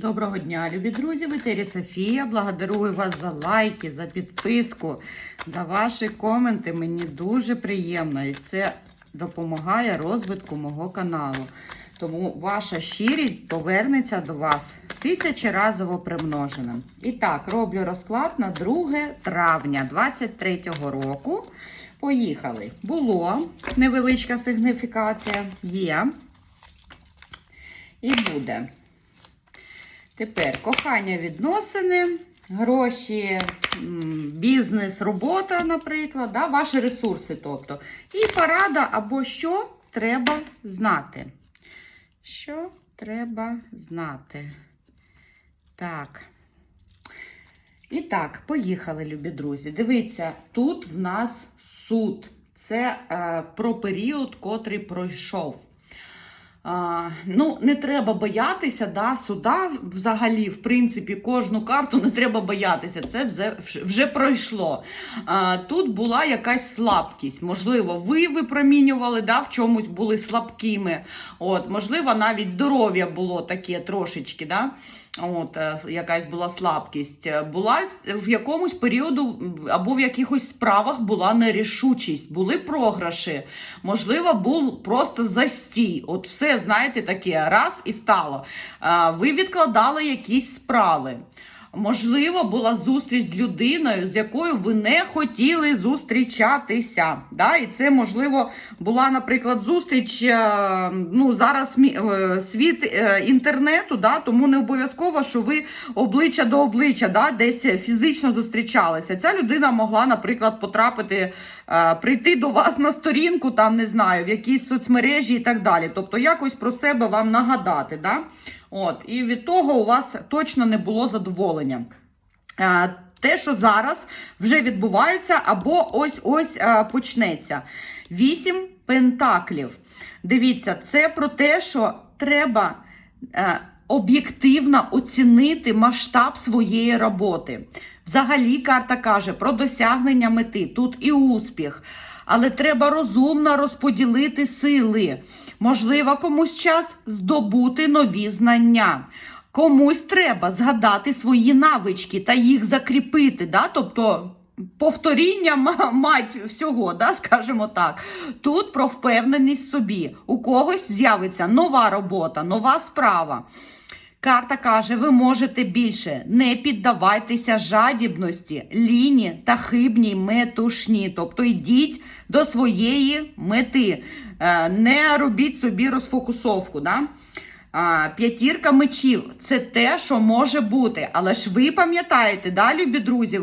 Доброго дня, любі друзі! В етері Софія. Благодарую вас за лайки, за підписку, за ваші коменти. Мені дуже приємно і це допомагає розвитку мого каналу. Тому ваша щирість повернеться до вас тисячеразово примноженим. І так, роблю розклад на 2 травня 2023 року. Поїхали. Було невеличка сигніфікація, є і буде. Тепер кохання відносини, гроші, бізнес, робота, наприклад, да, ваші ресурси. тобто. І порада або що треба знати. Що треба знати? Так. І так, поїхали, любі друзі. Дивіться, тут в нас суд. Це е, про період, котрий пройшов. Ну, не треба боятися, да, суда взагалі, в принципі, кожну карту не треба боятися. Це вже пройшло. А, тут була якась слабкість. Можливо, ви випромінювали, да, в чомусь були слабкими. От, Можливо, навіть здоров'я було таке трошечки. Да? От, е, якась була слабкість. Е, Була в якомусь періоду або в якихось справах була нерішучість, були програші. Можливо, був просто застій. От все, знаєте, таке раз і стало. Е, Ви відкладали якісь справи. Можливо, була зустріч з людиною, з якою ви не хотіли зустрічатися. Да? І це, можливо, була, наприклад, зустріч е, ну, зараз е, світ е, інтернету, да? тому не обов'язково, що ви обличчя до обличчя да? десь фізично зустрічалися. Ця людина могла, наприклад, потрапити, прийти до вас на сторінку, там не знаю, в якійсь соцмережі і так далі. Тобто якось про себе вам нагадати. Да? От, і від того у вас точно не було задоволення. Е, Те, що зараз вже відбувається, або ось-ось е, почнеться. Вісім пентаклів. Дивіться, це про те, що треба е, об'єктивно оцінити масштаб своєї роботи. Взагалі, карта каже про досягнення мети. Тут і успіх. Але треба розумно розподілити сили. Можливо, комусь час здобути нові знання. Комусь треба згадати свої навички та їх закріпити. Да? Тобто повторіння ма- мать всього, да? скажімо так. Тут про впевненість собі. У когось з'явиться нова робота, нова справа. Карта каже, ви можете більше. Не піддавайтеся жадібності, ліні та хибній метушні. Тобто йдіть до своєї мети. Е, Не робіть собі розфокусовку. Да? П'ятірка мечів це те, що може бути. Але ж ви пам'ятаєте, да, любі друзі,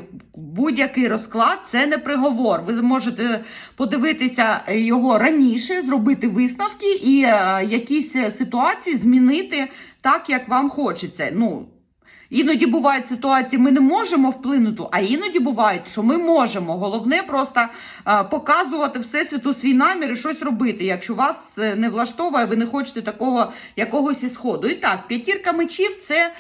будь-який розклад це не приговор. Ви можете подивитися його раніше, зробити висновки і е, якісь ситуації змінити так, як вам хочеться. Ну, Іноді бувають ситуації, ми не можемо вплинути, а іноді бувають, що ми можемо. Головне просто е, показувати всесвіту свій намір і щось робити. Якщо вас не влаштовує, ви не хочете такого якогось ісходу. І так, п'ятірка мечів це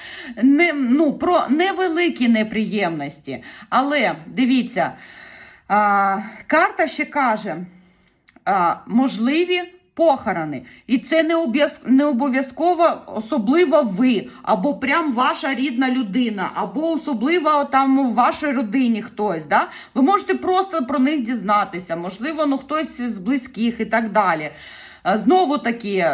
не ну про невеликі неприємності. Але дивіться, а, карта ще каже а, можливі похорони. І це не обов'яз- не обов'язково особливо ви, або прям ваша рідна людина, або особливо там у вашій родині хтось. Да? Ви можете просто про них дізнатися, можливо, ну хтось з близьких і так далі. Е, Знову таки,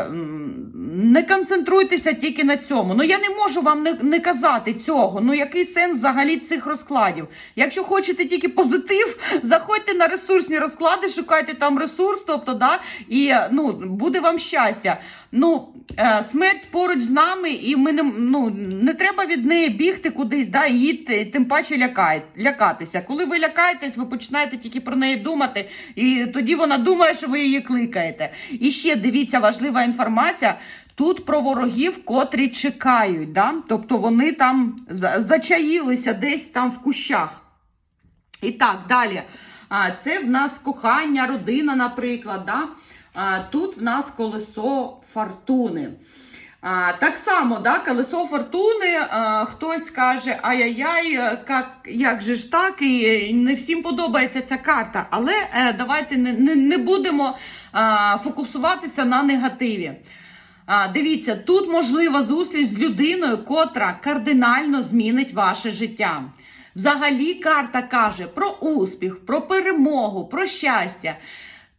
не концентруйтеся тільки на цьому. Ну я не можу вам не, не казати цього. Ну який сенс взагалі цих розкладів? Якщо хочете тільки позитив, заходьте на ресурсні розклади, шукайте там ресурс, тобто, да, і е, ну, буде вам щастя. Ну, е, смерть поруч з нами, і ми не, ну, не треба від неї бігти кудись, да, її тим паче лякає, лякатися. Коли ви лякаєтесь, ви починаєте тільки про неї думати, і тоді вона думає, що ви її кликаєте. І ще дивіться важлива інформація. Тут про ворогів, котрі чекають, да? тобто вони там зачаїлися десь там в кущах. І так, далі. А, Це в нас кохання, родина, наприклад. Да? А, Тут в нас колесо фортуни. А, так само, да, колесо фортуни, а, хтось каже, ай-яй-яй, як, як же ж так, і не всім подобається ця карта. Але е, давайте не, не, не будемо а, фокусуватися на негативі. А, дивіться, тут можлива зустріч з людиною, котра кардинально змінить ваше життя. Взагалі, карта каже про успіх, про перемогу, про щастя.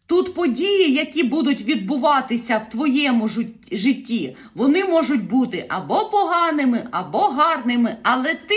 Тут події, які будуть відбуватися в твоєму житті, вони можуть бути або поганими, або гарними, але ти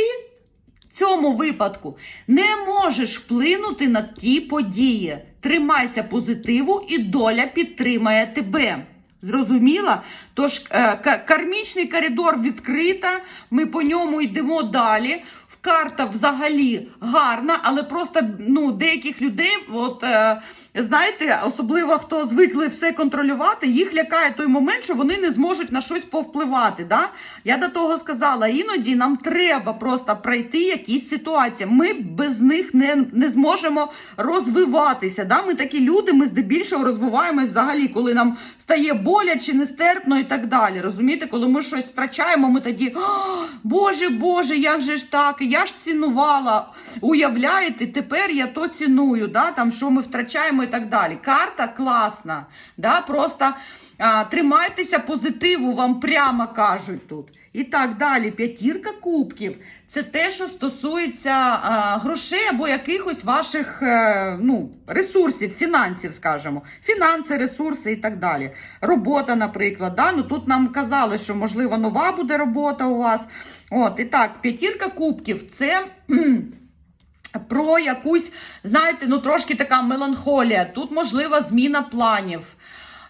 в цьому випадку не можеш вплинути на ті події. Тримайся позитиву, і доля підтримає тебе. Зрозуміла? Тож е, кармічний коридор відкрита, ми по ньому йдемо далі. Карта взагалі гарна, але просто ну, деяких людей, от е, знаєте, особливо хто звикли все контролювати, їх лякає той момент, що вони не зможуть на щось повпливати. Да? Я до того сказала, іноді нам треба просто пройти якісь ситуації. Ми без них не, не зможемо розвиватися. Да? Ми такі люди, ми здебільшого розвиваємось взагалі, коли нам стає боляче, нестерпно і так далі. Розумієте, коли ми щось втрачаємо, ми тоді, Боже, Боже, як же ж так? Я ж цінувала. Уявляєте, тепер я то ціную, да? там, що ми втрачаємо і так далі. Карта класна. Да? Просто а, тримайтеся позитиву, вам прямо кажуть тут. І так далі. П'ятірка кубків. Це те, що стосується а, грошей або якихось ваших е, ну, ресурсів, фінансів, скажімо. Фінанси, ресурси і так далі. Робота, наприклад. Да? Ну, тут нам казали, що можливо нова буде робота у вас. От, і так, п'ятірка кубків це. Про якусь, знаєте, ну трошки така меланхолія. Тут можлива зміна планів.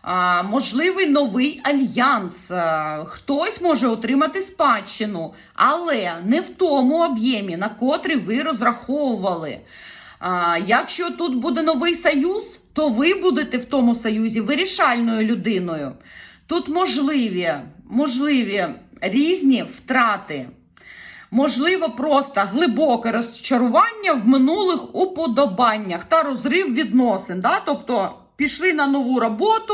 А, можливий новий альянс. А, хтось може отримати спадщину, але не в тому об'ємі, на котрий ви розраховували. А, якщо тут буде новий союз, то ви будете в тому союзі вирішальною людиною. Тут можливі, можливі різні втрати. Можливо, просто глибоке розчарування в минулих уподобаннях та розрив відносин. Да? Тобто пішли на нову роботу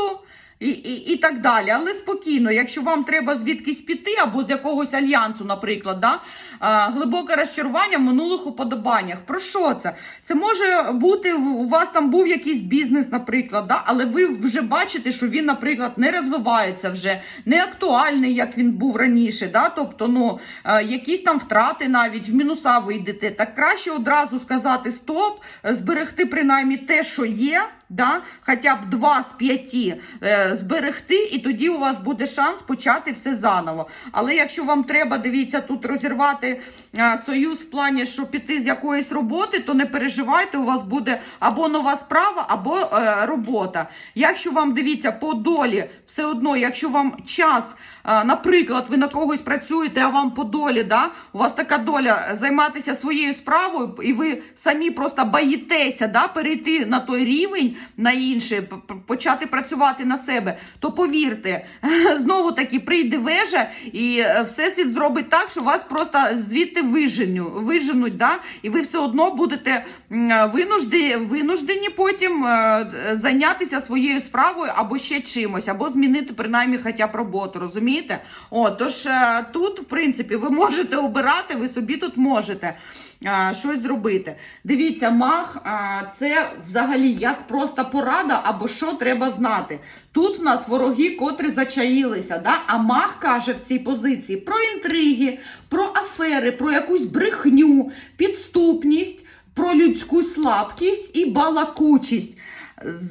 і, і, і так далі. Але спокійно, якщо вам треба звідкись піти або з якогось альянсу, наприклад, да? глибоке розчарування в минулих уподобаннях. Про що це? Це може бути у вас там був якийсь бізнес, наприклад, да? але ви вже бачите, що він, наприклад, не розвивається вже, не актуальний, як він був раніше. Да? Тобто, ну, е, якісь там втрати навіть в мінуса вийдете. Так краще одразу сказати стоп, е, зберегти принаймні те, що є. Да? Хоча б два з п'яти е, зберегти, і тоді у вас буде шанс почати все заново. Але якщо вам треба, дивіться, тут розірвати е, союз в плані, що піти з якоїсь роботи, то не переживайте, у вас буде або нова справа, або е, робота. Якщо вам дивіться по долі, все одно, якщо вам час, е, наприклад, ви на когось працюєте, а вам по долі, да, у вас така доля е, займатися своєю справою, і ви самі просто боїтеся да, перейти на той рівень, на п- почати працювати на себе, то повірте, знову таки прийде вежа, і е, всесвіт зробить так, що вас просто звідти виженю, виженуть, да? і ви все одно будете винуждені, винуждені потім е, зайнятися своєю справою або ще чимось, або змінити принаймні хоча б роботу, розумієте? О, тож е, тут, в принципі, ви можете обирати, ви собі тут можете щось зробити. Дивіться, мах це взагалі як просто порада або що треба знати. Тут в нас вороги, котрі зачаїлися, да? а мах каже в цій позиції про інтриги, про афери, про якусь брехню, підступність, про людську слабкість і балакучість.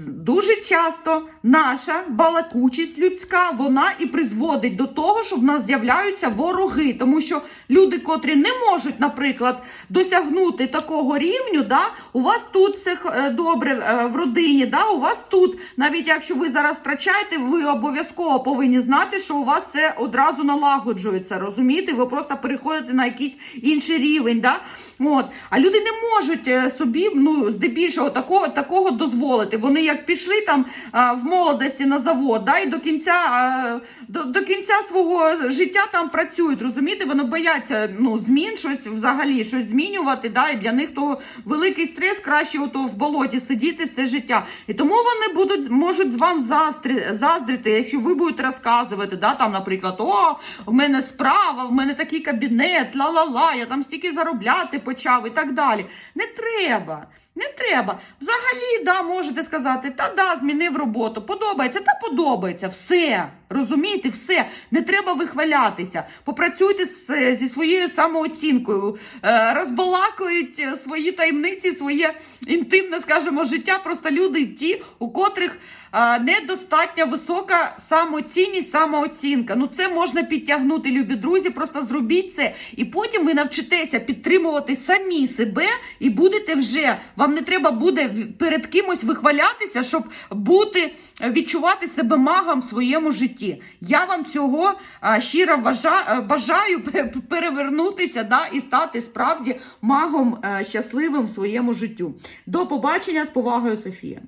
Дуже часто наша балакучість людська вона і призводить до того, що в нас з'являються вороги, тому що люди, котрі не можуть, наприклад, досягнути такого рівню, да, у вас тут все е, добре е, в родині, да, у вас тут, навіть якщо ви зараз втрачаєте, ви обов'язково повинні знати, що у вас все одразу налагоджується. Розумієте? Ви просто переходите на якийсь інший рівень. Да? От. А люди не можуть е, собі ну, здебільшого такого, такого дозволити. Вони як пішли там а, в молодості на завод, да, і до кінця, а, до, до кінця свого життя там працюють. Розумієте, вони бояться ну, змін, щось взагалі щось змінювати. Да, і для них то великий стрес, краще ото в болоті сидіти все життя. І тому вони будуть можуть з вам застрі, заздрити, якщо ви будете розказувати, да, там, наприклад, о, в мене справа, в мене такий кабінет, ла-ла-ла, я там стільки заробляти почав і так далі. Не треба. Не треба. Взагалі, да, можете сказати, та да, змінив роботу. Подобається, та подобається. Все. Розумієте, все, не треба вихвалятися. Попрацюйте з, зі своєю самооцінкою, е, розбалакують е, свої таємниці, своє інтимне, скажімо, життя. Просто люди ті, у котрих е, недостатньо висока самоцінність, самооцінка. Ну це можна підтягнути, любі друзі. Просто зробіть це, і потім ви навчитеся підтримувати самі себе і будете вже. Вам не треба буде перед кимось вихвалятися, щоб бути, відчувати себе магом в своєму житті. Я вам цього щиро е, бажаю перевернутися да, і стати справді магом е, щасливим в своєму життю. До побачення з повагою, Софія.